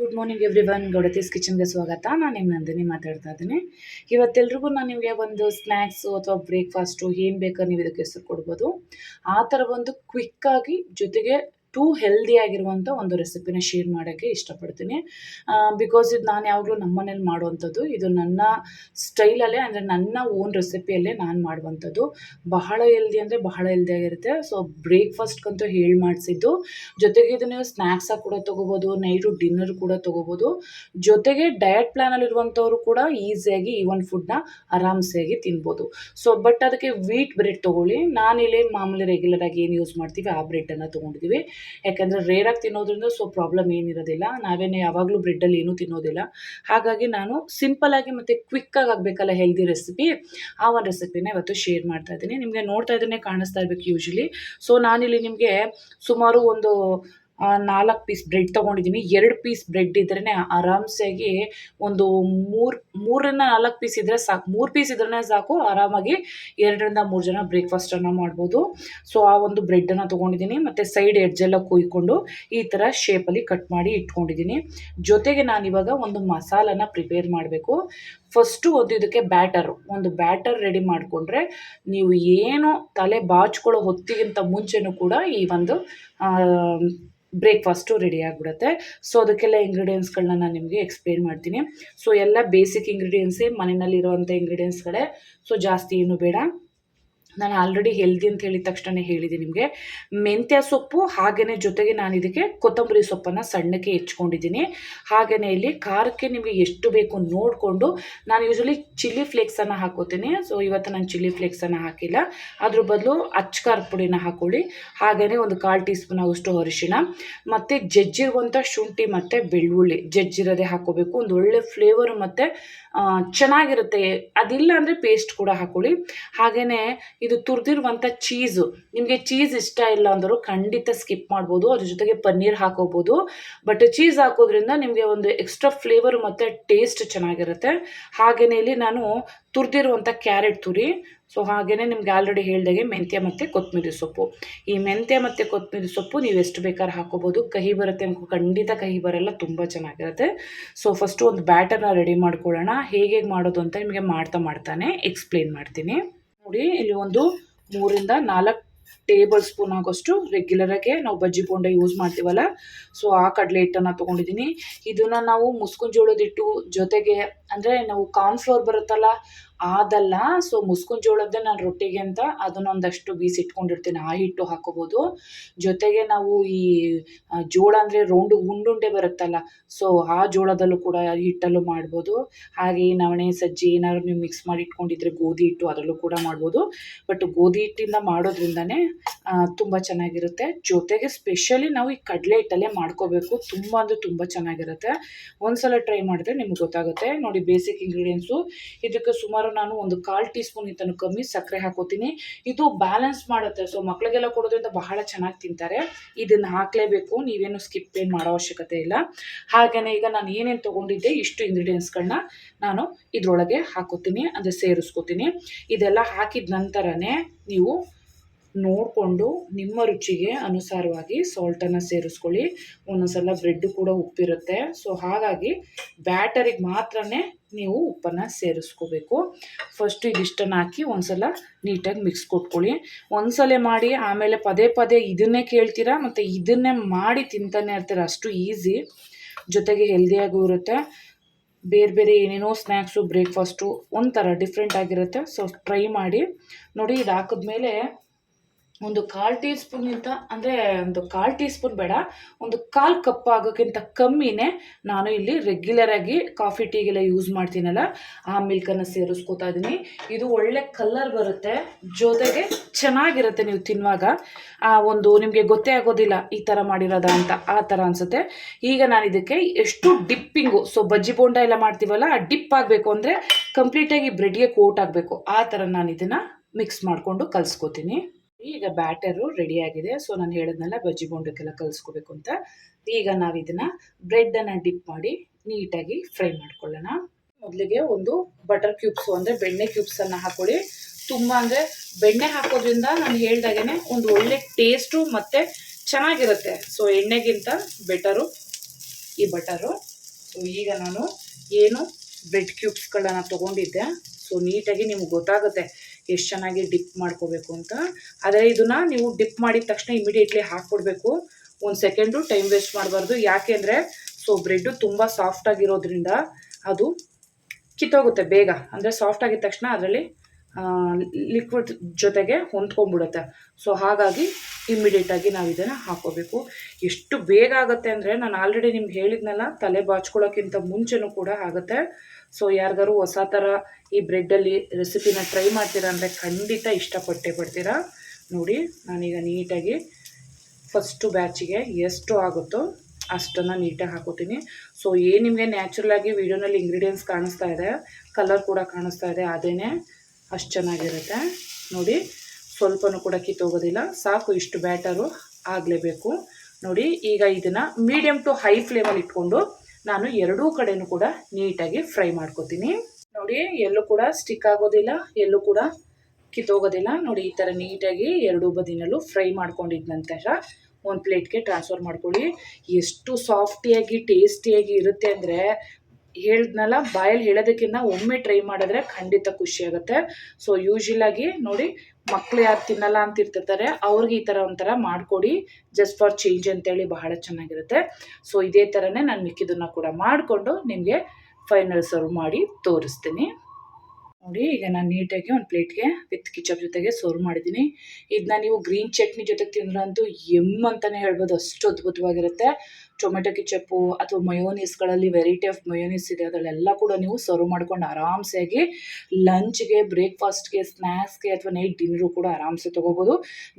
Good morning everyone ಗೌಡತೀಸ್ ಕಿಚನ್ಗೆ ಸ್ವಾಗತ. ನಾನು ನಿಮ್ಮ ನಂದಿನಿ ಮಾತಾಡ್ತಾ ಇದ್ದೀನಿ. ಇವತ್ತೆಲ್ರಿಗೂ ನಾನು ನಿಮಗೆ ಒಂದು ಸ್ನ್ಯಾಕ್ಸು ಅಥವಾ ಬ್ರೇಕ್ಫಾಸ್ಟು ಏನು ಬೇಕಾದ್ರೆ ನೀವು ಇದಕ್ಕೆ ಹೆಸರು ಕೊಡ್ಬೋದು. ಆ ಥರ ಒಂದು ಕ್ವಿಕ್ಕಾಗಿ ಜೊತೆಗೆ ಟೂ ಹೆಲ್ದಿ ಆಗಿರುವಂಥ ಒಂದು ರೆಸಿಪಿನ ಶೇರ್ ಮಾಡೋಕ್ಕೆ ಇಷ್ಟಪಡ್ತೀನಿ. ಬಿಕಾಸ್ ಇದು ನಾನು ಯಾವಾಗಲೂ ನಮ್ಮ ಮನೇಲಿ ಮಾಡುವಂಥದ್ದು. ಇದು ನನ್ನ ಸ್ಟೈಲಲ್ಲೇ ಅಂದರೆ ನನ್ನ ಓನ್ ರೆಸಿಪಿಯಲ್ಲೇ ನಾನು ಮಾಡುವಂಥದ್ದು. ಬಹಳ ಹೆಲ್ದಿ ಅಂದರೆ ಬಹಳ ಹೆಲ್ದಿ ಆಗಿರುತ್ತೆ. ಸೊ ಬ್ರೇಕ್ಫಾಸ್ಟ್ಗಂತೂ ಹೇಳಿ ಮಾಡಿಸಿದ್ದು. ಜೊತೆಗೆ ಇದು ನೀವು ಸ್ನ್ಯಾಕ್ಸಾಗಿ ಕೂಡ ತೊಗೋಬೋದು ನೈಟು ಡಿನ್ನರ್ ಕೂಡ ತೊಗೋಬೋದು. ಜೊತೆಗೆ ಡಯಟ್ ಪ್ಲ್ಯಾನಲ್ಲಿರುವಂಥವ್ರು ಕೂಡ ಈಸಿಯಾಗಿ ಈ ಒಂದು ಫುಡ್ನ ಆರಾಮ್ಸೆಯಾಗಿ ತಿನ್ಬೋದು. ಸೊ ಬಟ್ ಅದಕ್ಕೆ ವೀಟ್ ಬ್ರೆಡ್ ತೊಗೊಳ್ಳಿ. ನಾನಿಲ್ಲಿ ಮಾಮೂಲಿ ರೆಗ್ಯುಲರ್ ಆಗಿ ಏನು ಯೂಸ್ ಮಾಡ್ತೀವಿ, ಆ ಬ್ರೆಡ್ಡನ್ನು ತೊಗೊಂಡಿದ್ದೀವಿ ಯಾಕೆಂದರೆ ರೇರಾಗಿ ತಿನ್ನೋದ್ರಿಂದ ಸೊ ಪ್ರಾಬ್ಲಮ್ ಏನಿರೋದಿಲ್ಲ. ನಾವೇನೆ ಯಾವಾಗಲೂ ಬ್ರೆಡ್ಡಲ್ಲಿ ಏನೂ ತಿನ್ನೋದಿಲ್ಲ. ಹಾಗಾಗಿ ನಾನು ಸಿಂಪಲ್ಲಾಗಿ ಮತ್ತು ಕ್ವಿಕ್ಕಾಗಿ ಆಗಬೇಕಲ್ಲ ಹೆಲ್ದಿ ರೆಸಿಪಿ ಆ ಒಂದು ರೆಸಿಪಿನ ಇವತ್ತು ಶೇರ್ ಮಾಡ್ತಾ ಇದ್ದೀನಿ. ನಿಮಗೆ ನೋಡ್ತಾ ಇದನ್ನೇ ಕಾಣಿಸ್ತಾ ಇರಬೇಕು ಯೂಶ್ವಲಿ ಸೊ ನಾನಿಲ್ಲಿ ನಿಮಗೆ ಸುಮಾರು ಒಂದು ನಾಲ್ಕು ಪೀಸ್ ಬ್ರೆಡ್ ತೊಗೊಂಡಿದ್ದೀನಿ ಎರಡು ಪೀಸ್ ಬ್ರೆಡ್ ಇದ್ರೇ ಆರಾಮ್ಸಾಗಿ ಒಂದು ಮೂರು, ಮೂರರಿಂದ ನಾಲ್ಕು ಪೀಸ್ ಇದ್ದರೆ ಸಾಕು. ಮೂರು ಪೀಸ್ ಇದ್ರೇ ಸಾಕು. ಆರಾಮಾಗಿ ಎರಡರಿಂದ ಮೂರು ಜನ ಬ್ರೇಕ್ಫಾಸ್ಟನ್ನು ಮಾಡ್ಬೋದು. ಸೊ ಆ ಒಂದು ಬ್ರೆಡ್ಡನ್ನು ತೊಗೊಂಡಿದ್ದೀನಿ ಮತ್ತು ಸೈಡ್ ಎಡ್ಜೆಲ್ಲ ಕುಯ್ಕೊಂಡು ಈ ಥರ ಶೇಪಲ್ಲಿ ಕಟ್ ಮಾಡಿ ಇಟ್ಕೊಂಡಿದ್ದೀನಿ ಜೊತೆಗೆ ನಾನಿವಾಗ ಒಂದು ಮಸಾಲನ ಪ್ರಿಪೇರ್ ಮಾಡಬೇಕು. ಫಸ್ಟು ಒಂದು ಇದಕ್ಕೆ ಬ್ಯಾಟರ್ ಒಂದು ಬ್ಯಾಟರ್ ರೆಡಿ ಮಾಡಿಕೊಂಡ್ರೆ ನೀವು ಏನು ತಲೆ ಬಾಚ್ಕೊಳ್ಳೋ ಹೊತ್ತಿಗಿಂತ ಮುಂಚೆನೂ ಕೂಡ ಈ ಒಂದು ಬ್ರೇಕ್ಫಾಸ್ಟು ರೆಡಿ ಆಗಿಬಿಡುತ್ತೆ. ಸೊ ಅದಕ್ಕೆಲ್ಲ ಇಂಗ್ರೀಡಿಯೆಂಟ್ಸ್ಗಳನ್ನ ನಾನು ನಿಮಗೆ ಎಕ್ಸ್ಪ್ಲೇನ್ ಮಾಡ್ತೀನಿ. ಸೊ ಎಲ್ಲ ಬೇಸಿಕ್ ಇಂಗ್ರೀಡಿಯೆಂಟ್ಸೇ ಮನೆಯಲ್ಲಿರುವಂಥ ಇಂಗ್ರೀಡಿಯೆಂಟ್ಸ್ಗಳೇ ಸೊ ಜಾಸ್ತಿ ಏನು ಬೇಡ. ನಾನು ಆಲ್ರೆಡಿ ಹೆಲ್ದಿ ಅಂತ ಹೇಳಿದ ತಕ್ಷಣ ಹೇಳಿದೆ ನಿಮಗೆ. ಮೆಂತ್ಯ ಸೊಪ್ಪು ಹಾಗೆಯೇ ಜೊತೆಗೆ ನಾನು ಇದಕ್ಕೆ ಕೊತ್ತಂಬರಿ ಸೊಪ್ಪನ್ನು ಸಣ್ಣಕ್ಕೆ ಹೆಚ್ಕೊಂಡಿದ್ದೀನಿ. ಹಾಗೆಯೇ ಇಲ್ಲಿ ಖಾರಕ್ಕೆ ನಿಮಗೆ ಎಷ್ಟು ಬೇಕು ನೋಡಿಕೊಂಡು ನಾನು ಯೂಶ್ವಲಿ ಚಿಲ್ಲಿ ಫ್ಲೇಕ್ಸನ್ನು ಹಾಕೋತೀನಿ. ಸೊ ಇವತ್ತು ನಾನು ಚಿಲ್ಲಿ ಫ್ಲೇಕ್ಸನ್ನು ಹಾಕಿಲ್ಲ. ಅದ್ರ ಬದಲು ಅಚ್ಕಾರ ಪುಡಿನ ಹಾಕೊಳ್ಳಿ. ಹಾಗೆಯೇ ಒಂದು ಕಾಲು ಟೀ ಸ್ಪೂನ್ ಆಗಷ್ಟು ಅರಿಶಿಣ. ಮತ್ತು ಜಜ್ಜಿರುವಂಥ ಶುಂಠಿ ಮತ್ತು ಬೆಳ್ಳುಳ್ಳಿ ಜಜ್ಜಿರೋದೇ ಹಾಕೋಬೇಕು. ಒಂದು ಒಳ್ಳೆ ಫ್ಲೇವರು ಮತ್ತು ಚೆನ್ನಾಗಿರುತ್ತೆ. ಅದಿಲ್ಲ ಅಂದರೆ ಪೇಸ್ಟ್ ಕೂಡ ಹಾಕೊಳ್ಳಿ. ಹಾಗೆಯೇ ಇದು ತುರಿದಿರುವಂಥ ಚೀಸು. ನಿಮಗೆ ಚೀಸ್ ಇಷ್ಟ ಇಲ್ಲ ಅಂದರೂ ಖಂಡಿತ ಸ್ಕಿಪ್ ಮಾಡ್ಬೋದು. ಅದ್ರ ಜೊತೆಗೆ ಪನ್ನೀರ್ ಹಾಕೋಬೋದು. ಬಟ್ ಚೀಸ್ ಹಾಕೋದ್ರಿಂದ ನಿಮಗೆ ಒಂದು ಎಕ್ಸ್ಟ್ರಾ ಫ್ಲೇವರ್ ಮತ್ತು ಟೇಸ್ಟ್ ಚೆನ್ನಾಗಿರುತ್ತೆ. ಹಾಗೆಯೇ ಇಲ್ಲಿ ನಾನು ತುರಿದಿರುವಂಥ ಕ್ಯಾರೆಟ್ ತುರಿ. ಸೊ ಹಾಗೆಯೇ ನಿಮ್ಗೆ ಆಲ್ರೆಡಿ ಹೇಳಿದಾಗೆ ಮೆಂತ್ಯ ಮತ್ತು ಕೊತ್ತಂಬರಿ ಸೊಪ್ಪು. ಈ ಮೆಂತ್ಯ ಮತ್ತು ಕೊತ್ತಂಬರಿ ಸೊಪ್ಪು ನೀವು ಎಷ್ಟು ಬೇಕಾದ್ರೆ ಹಾಕೋಬೋದು. ಕಹಿ ಬರುತ್ತೆ ಖಂಡಿತ ಕಹಿ ಬರಲ್ಲ, ತುಂಬ ಚೆನ್ನಾಗಿರುತ್ತೆ. ಸೊ ಫಸ್ಟು ಒಂದು ಬ್ಯಾಟರ್ನ ರೆಡಿ ಮಾಡ್ಕೊಳ್ಳೋಣ. ಹೇಗೆ ಮಾಡೋದು ಅಂತ ನಿಮಗೆ ಮಾಡ್ತಾ ಮಾಡ್ತಾನೆ ಎಕ್ಸ್ಪ್ಲೇನ್ ಮಾಡ್ತೀನಿ. ನೋಡಿ, ಇಲ್ಲಿ ಒಂದು ಮೂರಿಂದ ನಾಲ್ಕು ಟೇಬಲ್ ಸ್ಪೂನ್ ಆಗೋಷ್ಟು ರೆಗ್ಯುಲರಾಗೆ ನಾವು ಬಜ್ಜಿ ಬೋಂಡ ಯೂಸ್ ಮಾಡ್ತೀವಲ್ಲ? ಸೊ ಆ ಕಡಲೆ ಹಿಟ್ಟನ್ನು ತೊಗೊಂಡಿದ್ದೀನಿ. ಇದನ್ನು ನಾವು ಮುಸ್ಕಿನ ಜೋಳದ ಹಿಟ್ಟು ಜೊತೆಗೆ, ಅಂದರೆ ನಾವು ಕಾರ್ನ್ ಫ್ಲೋರ್ ಬರುತ್ತಲ್ಲ ಅದಲ್ಲ. ಸೊ ಮುಸ್ಕಿನ ಜೋಳದ ನಾನು ರೊಟ್ಟಿಗೆ ಅಂತ ಅದನ್ನೊಂದಷ್ಟು ಬೀಸಿಟ್ಕೊಂಡಿರ್ತೀನಿ. ಆ ಹಿಟ್ಟು ಹಾಕೋಬೋದು. ಜೊತೆಗೆ ನಾವು ಈ ಜೋಳ ಅಂದರೆ ರೌಂಡು ಉಂಡುಂಡೆ ಬರುತ್ತಲ್ಲ. ಸೊ ಆ ಜೋಳದಲ್ಲೂ ಕೂಡ ಹಿಟ್ಟಲ್ಲೂ ಮಾಡ್ಬೋದು. ಹಾಗೆ ನವಣೆ, ಸಜ್ಜಿ ಏನಾದ್ರು ನೀವು ಮಿಕ್ಸ್ ಮಾಡಿ ಇಟ್ಕೊಂಡಿದ್ರೆ ಗೋಧಿ ಹಿಟ್ಟು ಅದರಲ್ಲೂ ಕೂಡ ಮಾಡ್ಬೋದು. ಬಟ್ ಗೋಧಿ ಹಿಟ್ಟಿಂದ ಮಾಡೋದ್ರಿಂದನೇ ತುಂಬ ಚೆನ್ನಾಗಿರುತ್ತೆ. ಜೊತೆಗೆ ಸ್ಪೆಷಲಿ ನಾವು ಈ ಕಡಲೆ ಹಿಟ್ಟಲ್ಲೇ ಮಾಡ್ಕೋಬೇಕು. ತುಂಬ ಅಂದರೆ ತುಂಬ ಚೆನ್ನಾಗಿರುತ್ತೆ. ಒಂದ್ಸಲ ಟ್ರೈ ಮಾಡಿದ್ರೆ ನಿಮ್ಗೆ ಗೊತ್ತಾಗುತ್ತೆ. ನೋಡಿ ಬೇಸಿಕ್ ಇಂಗ್ರೀಡಿಯೆಂಟ್ಸು ಇದಕ್ಕೆ ಸುಮಾರು ನಾನು ಒಂದು ಕಾಲು ಟೀ ಸ್ಪೂನ್ ಇತ್ತನ್ನು ಕಮ್ಮಿ ಸಕ್ಕರೆ ಹಾಕೋತೀನಿ. ಇದು ಬ್ಯಾಲೆನ್ಸ್ ಮಾಡುತ್ತೆ. ಸೊ ಮಕ್ಕಳಿಗೆಲ್ಲ ಕೊಡೋದ್ರಿಂದ ಬಹಳ ಚೆನ್ನಾಗಿ ತಿಂತಾರೆ. ಇದನ್ನು ಹಾಕಲೇಬೇಕು. ನೀವೇನು ಸ್ಕಿಪ್ ಏನು ಮಾಡೋ ಅವಶ್ಯಕತೆ ಇಲ್ಲ. ಹಾಗೆಯೇ ಈಗ ನಾನು ಏನೇನು ತೊಗೊಂಡಿದ್ದೆ, ಇಷ್ಟು ಇಂಗ್ರೀಡಿಯೆಂಟ್ಸ್ಗಳನ್ನ ನಾನು ಇದರೊಳಗೆ ಹಾಕೋತೀನಿ. ಅಂದರೆ ಸೇರಿಸ್ಕೋತೀನಿ. ಇದೆಲ್ಲ ಹಾಕಿದ ನಂತರನೇ ನೀವು ನೋಡಿಕೊಂಡು ನಿಮ್ಮ ರುಚಿಗೆ ಅನುಸಾರವಾಗಿ ಸಾಲ್ಟನ್ನು ಸೇರಿಸ್ಕೊಳ್ಳಿ. ಒಂದೊಂದ್ಸಲ ಬ್ರೆಡ್ಡು ಕೂಡ ಉಪ್ಪಿರುತ್ತೆ. ಸೊ ಹಾಗಾಗಿ ಬ್ಯಾಟರಿಗೆ ಮಾತ್ರ ನೀವು ಉಪ್ಪನ್ನು ಸೇರಿಸ್ಕೋಬೇಕು. ಫಸ್ಟು ಇದಿಷ್ಟನ್ನು ಹಾಕಿ ಒಂದ್ಸಲ ನೀಟಾಗಿ ಮಿಕ್ಸ್ ಕೊಟ್ಕೊಳ್ಳಿ. ಒಂದ್ಸಲ ಮಾಡಿ, ಆಮೇಲೆ ಪದೇ ಪದೇ ಇದನ್ನೇ ಕೇಳ್ತೀರಾ? ಮತ್ತು ಇದನ್ನೇ ಮಾಡಿ ತಿಂತಾನೆ ಇರ್ತೀರ? ಅಷ್ಟು ಈಸಿ ಜೊತೆಗೆ ಹೆಲ್ದಿಯಾಗೂ ಇರುತ್ತೆ. ಬೇರೆ ಬೇರೆ ಏನೇನೋ ಸ್ನ್ಯಾಕ್ಸು ಬ್ರೇಕ್ಫಾಸ್ಟು ಒಂಥರ ಡಿಫ್ರೆಂಟ್ ಆಗಿರುತ್ತೆ. ಸೊ ಟ್ರೈ ಮಾಡಿ. ನೋಡಿ ಇದು ಹಾಕಿದ್ಮೇಲೆ ಒಂದು ಕಾಲು ಟೀ ಸ್ಪೂನ್ಗಿಂತ ಅಂದರೆ ಒಂದು ಕಾಲು ಟೀ ಸ್ಪೂನ್ ಬೇಡ, ಒಂದು ಕಾಲು ಕಪ್ ಆಗೋಕ್ಕಿಂತ ಕಮ್ಮಿನೇ ನಾನು ಇಲ್ಲಿ ರೆಗ್ಯುಲರಾಗಿ ಕಾಫಿ ಟೀಗೆಲ್ಲ ಯೂಸ್ ಮಾಡ್ತೀನಲ್ಲ, ಆ ಮಿಲ್ಕನ್ನು ಸೇರಿಸ್ಕೋತಾ ಇದ್ದೀನಿ. ಇದು ಒಳ್ಳೆ ಕಲರ್ ಬರುತ್ತೆ, ಜೊತೆಗೆ ಚೆನ್ನಾಗಿರುತ್ತೆ ನೀವು ತಿನ್ನುವಾಗ. ಒಂದು ನಿಮಗೆ ಗೊತ್ತೇ ಆಗೋದಿಲ್ಲ, ಈ ಥರ ಮಾಡಿರೋದ ಅಂತ, ಆ ಥರ ಅನಿಸುತ್ತೆ. ಈಗ ನಾನು ಇದಕ್ಕೆ ಎಷ್ಟು ಡಿಪ್ಪಿಂಗು ಸೊ ಬಜ್ಜಿ ಬೋಂಡ ಎಲ್ಲ ಮಾಡ್ತೀವಲ್ಲ, ಆ ಡಿಪ್ ಆಗಬೇಕು ಅಂದರೆ ಕಂಪ್ಲೀಟಾಗಿ ಬ್ರೆಡ್ಗೆ ಕೋಟ್ ಆಗಬೇಕು. ಆ ಥರ ನಾನು ಇದನ್ನು ಮಿಕ್ಸ್ ಮಾಡಿಕೊಂಡು ಕಲಿಸ್ಕೋತೀನಿ. ಈಗ ಬ್ಯಾಟರು ರೆಡಿಯಾಗಿದೆ ಸೊ ನಾನು ಹೇಳಿದ್ನಲ್ಲ ಬಜ್ಜಿ ಬೋಂಡಕ್ಕೆಲ್ಲ ಕಲಿಸ್ಕೋಬೇಕು ಅಂತ. ಈಗ ನಾವು ಇದನ್ನು ಬ್ರೆಡ್ಡನ್ನು ಡಿಪ್ ಮಾಡಿ ನೀಟಾಗಿ ಫ್ರೈ ಮಾಡ್ಕೊಳ್ಳೋಣ. ಮೊದಲಿಗೆ ಒಂದು ಬಟರ್ ಕ್ಯೂಬ್ಸು ಅಂದರೆ ಬೆಣ್ಣೆ ಕ್ಯೂಬ್ಸನ್ನು ಹಾಕೊಳ್ಳಿ. ತುಂಬ ಅಂದರೆ ಬೆಣ್ಣೆ ಹಾಕೋದ್ರಿಂದ ನಾನು ಹೇಳ್ದಾಗೇ ಒಂದು ಒಳ್ಳೆ ಟೇಸ್ಟು ಮತ್ತು ಚೆನ್ನಾಗಿರುತ್ತೆ. ಸೊ ಎಣ್ಣೆಗಿಂತ ಬೆಟರು ಈ ಬಟರು ಸೊ ಈಗ ನಾನು ಏನು ಬ್ರೆಡ್ ಕ್ಯೂಬ್ಸ್ಗಳನ್ನ ತೊಗೊಂಡಿದ್ದೆ. ಸೊ ನೀಟಾಗಿ ನಿಮ್ಗೆ ಗೊತ್ತಾಗುತ್ತೆ. ಎಷ್ಟು ಚೆನ್ನಾಗಿ ಡಿಪ್ ಮಾಡ್ಕೋಬೇಕು ಅಂತ. ಆದರೆ ಇದನ್ನು ನೀವು ಡಿಪ್ ಮಾಡಿದ ತಕ್ಷಣ ಇಮಿಡಿಯೇಟ್ಲಿ ಹಾಕ್ಬಿಡ್ಬೇಕು ಒಂದು ಸೆಕೆಂಡು ಟೈಮ್ ವೇಸ್ಟ್ ಮಾಡಬಾರ್ದು. ಯಾಕೆ ಅಂದರೆ ಸೊ ಬ್ರೆಡ್ಡು ತುಂಬ ಸಾಫ್ಟಾಗಿರೋದ್ರಿಂದ ಅದು ಕಿತ್ತೋಗುತ್ತೆ ಬೇಗ. ಅಂದರೆ ಸಾಫ್ಟ್ ಆಗಿದ ತಕ್ಷಣ ಅದರಲ್ಲಿ ಲಿಕ್ವಿಡ್ ಜೊತೆಗೆ ಹೊಂದ್ಕೊಂಡ್ಬಿಡುತ್ತೆ. ಸೊ ಹಾಗಾಗಿ ಇಮ್ಮಿಡಿಯೇಟಾಗಿ ನಾವು ಇದನ್ನು ಹಾಕೋಬೇಕು. ಎಷ್ಟು ಬೇಗ ಆಗುತ್ತೆ ಅಂದರೆ ನಾನು ಆಲ್ರೆಡಿ ನಿಮ್ಗೆ ಹೇಳಿದ್ನಲ್ಲ, ತಲೆ ಬಾಚ್ಕೊಳ್ಳೋಕ್ಕಿಂತ ಮುಂಚೆನೂ ಕೂಡ ಆಗುತ್ತೆ. ಸೊ ಯಾರಿಗಾರು ಹೊಸ ಥರ ಈ ಬ್ರೆಡ್ಡಲ್ಲಿ ರೆಸಿಪಿನ ಟ್ರೈ ಮಾಡ್ತೀರಾ ಅಂದರೆ ಖಂಡಿತ ಇಷ್ಟಪಟ್ಟೆ ಪಡ್ತೀರಾ? ನೋಡಿ, ನಾನೀಗ ನೀಟಾಗಿ ಫಸ್ಟು ಬ್ಯಾಚಿಗೆ ಎಷ್ಟು ಆಗುತ್ತೋ ಅಷ್ಟನ್ನು ನೀಟಾಗಿ ಹಾಕೋತೀನಿ. ಸೊ ಏನು ನಿಮಗೆ ನ್ಯಾಚುರಲಾಗಿ ವೀಡಿಯೋನಲ್ಲಿ ಇಂಗ್ರೀಡಿಯೆಂಟ್ಸ್ ಕಾಣಿಸ್ತಾ ಇದೆ ಕಲರ್ ಕೂಡ ಕಾಣಿಸ್ತಾ ಇದೆ ಅದೇ ಅಷ್ಟು ಚೆನ್ನಾಗಿರುತ್ತೆ. ನೋಡಿ, ಸ್ವಲ್ಪನೂ ಕೂಡ ಕಿತ್ತೋಗೋದಿಲ್ಲ. ಸಾಕು ಇಷ್ಟು ಬ್ಯಾಟರು ಆಗಲೇಬೇಕು. ನೋಡಿ, ಈಗ ಇದನ್ನು ಮೀಡಿಯಮ್ ಟು ಹೈ ಫ್ಲೇಮಲ್ಲಿ ಇಟ್ಕೊಂಡು ನಾನು ಎರಡೂ ಕಡೆನೂ ಕೂಡ ನೀಟಾಗಿ ಫ್ರೈ ಮಾಡ್ಕೋತೀನಿ. ನೋಡಿ, ಎಲ್ಲೂ ಕೂಡ ಸ್ಟಿಕ್ ಆಗೋದಿಲ್ಲ, ಎಲ್ಲೂ ಕೂಡ ಕಿತ್ತೋಗೋದಿಲ್ಲ. ನೋಡಿ, ಈ ಥರ ನೀಟಾಗಿ ಎರಡೂ ಬದಿನಲ್ಲೂ ಫ್ರೈ ಮಾಡ್ಕೊಂಡಿದ ನಂತರ ಒಂದು ಪ್ಲೇಟ್ಗೆ ಟ್ರಾನ್ಸ್ಫರ್ ಮಾಡ್ಕೊಳ್ಳಿ. ಎಷ್ಟು ಸಾಫ್ಟಿಯಾಗಿ ಟೇಸ್ಟಿಯಾಗಿ ಇರುತ್ತೆ ಅಂದರೆ ಹೇಳ್ದ್ನಲ್ಲ, ಬಾಯಲ್ಲಿ ಹೇಳೋದಕ್ಕಿಂತ ಒಮ್ಮೆ ಟ್ರೈ ಮಾಡಿದ್ರೆ ಖಂಡಿತ ಖುಷಿಯಾಗುತ್ತೆ ಸೊ ಯೂಶ್ವಲಾಗಿ ನೋಡಿ ಮಕ್ಕಳು ಯಾರು ತಿನ್ನಲ್ಲ ಅಂತ ಇರ್ತಿರ್ತಾರೆ, ಅವ್ರಿಗೆ ಈ ಥರ ಒಂಥರ ಮಾಡಿಕೊಡಿ. ಜಸ್ಟ್ ಫಾರ್ ಚೇಂಜ್ ಅಂತೇಳಿ ಬಹಳ ಚೆನ್ನಾಗಿರುತ್ತೆ. ಸೊ ಇದೇ ಥರನೇ ನಾನು ಮಿಕ್ಕಿದನ್ನು ಕೂಡ ಮಾಡಿಕೊಂಡು ನಿಮಗೆ ಫೈನಲ್ ಸರ್ವ್ ಮಾಡಿ ತೋರಿಸ್ತೀನಿ. ನೋಡಿ, ಈಗ ನಾನು ನೀಟಾಗಿ ಒಂದು ಪ್ಲೇಟ್ಗೆ ವಿತ್ ಕಿಚಪ್ ಜೊತೆಗೆ ಸರ್ವ್ ಮಾಡಿದ್ದೀನಿ. ಇದನ್ನ ನೀವು ಗ್ರೀನ್ ಚಟ್ನಿ ಜೊತೆಗೆ ತಿಂದ್ರಂತೂ ಎಂ ಅಂತಲೇ ಹೇಳ್ಬೋದು. ಅಷ್ಟು ಅದ್ಭುತವಾಗಿರುತ್ತೆ. ಟೊಮೆಟೊ ಕಿಚಪ್ಪು ಅಥವಾ ಮಯೋನೀಸ್ಗಳಲ್ಲಿ ವೆರೈಟಿ ಆಫ್ ಮಯೋನೀಸ್ ಇದೆ, ಅದರಲ್ಲೆಲ್ಲ ಕೂಡ ನೀವು ಸರ್ವ್ ಮಾಡ್ಕೊಂಡು ಆರಾಮ್ಸಾಗಿ ಲಂಚ್ಗೆ, ಬ್ರೇಕ್ಫಾಸ್ಟ್ಗೆ ಸ್ನ್ಯಾಕ್ಸ್ಗೆ ಅಥವಾ ನೈಟ್ ಡಿನ್ನರು ಕೂಡ ಆರಾಮ್ಸೆ ತೊಗೋಬೋದು.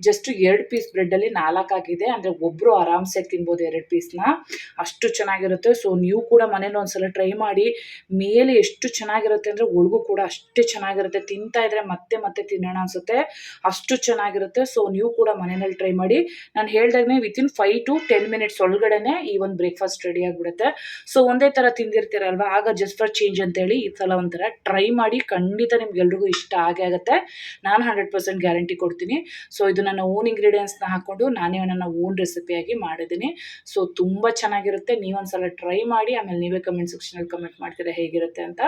ಜಸ್ಟ್ ಎರಡು ಪೀಸ್ ಬ್ರೆಡ್ಡಲ್ಲಿ ನಾಲ್ಕು ಆಗಿದೆ. ಅಂದರೆ ಒಬ್ಬರು ಆರಾಮ್ಸೆ ತಿನ್ಬೋದು ಎರಡು ಪೀಸ್ನ. ಅಷ್ಟು ಚೆನ್ನಾಗಿರುತ್ತೆ. ಸೊ, ನೀವು ಕೂಡ ಮನೇಲಿ ಒಂದ್ಸಲ ಟ್ರೈ ಮಾಡಿ. ಮೇಲೆ ಎಷ್ಟು ಚೆನ್ನಾಗಿರುತ್ತೆ ಅಂದರೆ ಒಳಗೂ ಕೂಡ ಅಷ್ಟೇ ಚೆನ್ನಾಗಿರುತ್ತೆ. ತಿಂತಾ ಇದ್ರೆ ಮತ್ತೆ ಮತ್ತೆ ತಿನ್ನೋಣ ಅನಿಸುತ್ತೆ. ಅಷ್ಟು ಚೆನ್ನಾಗಿರುತ್ತೆ. ಸೊ ನೀವು ಕೂಡ ಮನೆಯಲ್ಲಿ ಟ್ರೈ ಮಾಡಿ. ನಾನು ಹೇಳ್ದಾಗನೇ within five to ten minutes ಒಳಗಡೆನೆ ಈ ಒಂದು ಬ್ರೇಕ್ಫಾಸ್ಟ್ ರೆಡಿ ಆಗಿಬಿಡುತ್ತೆ. ಸೊ ಒಂದೇ ಥರ ತಿಂದಿರ್ತೀರಲ್ವ? ಆಗ ಜಸ್ಟ್ ಫಾರ್ ಚೇಂಜ್ ಅಂತೇಳಿ ಈ ಸಲ ಒಂಥರ ಟ್ರೈ ಮಾಡಿ ಖಂಡಿತ ನಿಮ್ಗೆಲ್ರಿಗೂ ಇಷ್ಟ ಆಗೇ ಆಗುತ್ತೆ. ನಾನು ಹಂಡ್ರೆಡ್ ಪರ್ಸೆಂಟ್ ಗ್ಯಾರಂಟಿ ಕೊಡ್ತೀನಿ. ಸೊ ಇದು ನನ್ನ ಓನ್ ಇಂಗ್ರೀಡಿಯೆಂಟ್ಸ್ನ ಹಾಕ್ಕೊಂಡು ನಾನೇ ನನ್ನ ಓನ್ ರೆಸಿಪಿಯಾಗಿ ಮಾಡಿದ್ದೀನಿ. ಸೊ ತುಂಬ ಚೆನ್ನಾಗಿರುತ್ತೆ. ನೀವೊಂದ್ಸಲ ಟ್ರೈ ಮಾಡಿ, ಆಮೇಲೆ ನೀವೇ ಕಮೆಂಟ್ ಸೆಕ್ಷನಲ್ಲಿ ಕಮೆಂಟ್ ಮಾಡ್ತೀರಾ ಹೇಗಿರುತ್ತೆ ಅಂತ.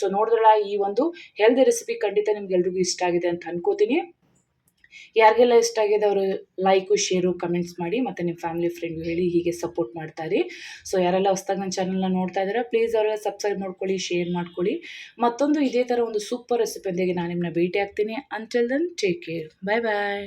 ಸೊ ನೋಡಿದ್ರಲ್ಲ ಈ ಒಂದು ಹೆಲ್ದಿ ರೆಸಿಪಿ ಖಂಡಿತ ನಿಮ್ಗೆಲ್ರಿಗೂ ಇಷ್ಟ ಆಗಿದೆ ಅಂತ ಅನ್ಕೋತೀನಿ. ಯಾರಿಗೆಲ್ಲ ಇಷ್ಟ ಆಗಿದೆ ಅವರು ಲೈಕು ಶೇರು ಕಮೆಂಟ್ಸ್ ಮಾಡಿ ಮತ್ತು ನಿಮ್ಮ ಫ್ಯಾಮಿಲಿ ಫ್ರೆಂಡ್ಗೆ ಹೇಳಿ ಹೀಗೆ ಸಪೋರ್ಟ್ ಮಾಡ್ತಾರೆ ಸೊ ಯಾರೆಲ್ಲ ಹೊಸ್ದಾಗಿ ನನ್ನ ಚಾನಲ್ನ ನೋಡ್ತಾ ಇದ್ದಾರೆ ಪ್ಲೀಸ್ ಅವರೆಲ್ಲ ಸಬ್ಸ್ಕ್ರೈಬ್ ಮಾಡ್ಕೊಳ್ಳಿ ಶೇರ್ ಮಾಡ್ಕೊಳ್ಳಿ. ಮತ್ತೊಂದು ಇದೇ ಥರ ಒಂದು ಸೂಪರ್ ರೆಸಿಪಿಯೊಂದಿಗೆ ನಾನು ನಿಮ್ಮನ್ನ ಭೇಟಿ ಆಗ್ತೀನಿ until then take care bye bye